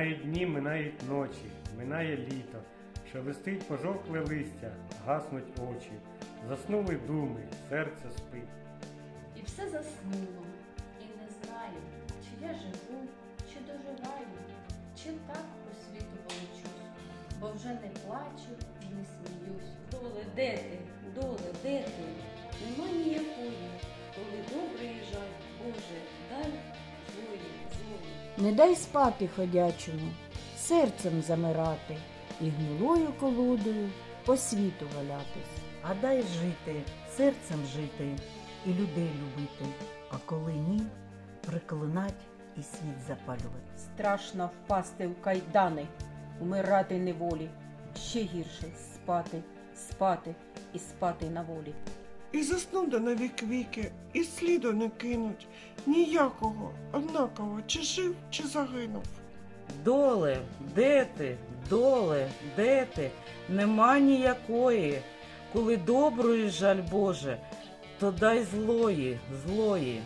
Минають ночі, минає літо, шелестить пожовкле листя, гаснуть очі, заснули думи, серце спить. І все заснуло, і не знаю, чи я живу, чи доживаю, чи так по світу волочусь, бо вже не плачу і не сміюсь. Доле, де ти? Доле, де ти? Нема ніякої, коли добрий Не дай спати ходячому, серцем замирати і гнилою колодою по світу валятись. А дай жити, серцем жити і людей любити, а коли ні, приклинать і світ запалювати. Страшно впасти в кайдани, умирати неволі, ще гірше спати, спати і спати на волі. І засну до навік віки, і сліду не кинуть ніякого, однаково, чи жив, чи загинув. Доле, де ти? Доле, де ти? Нема ніякої. Коли доброї жаль Боже, то дай злої, злої.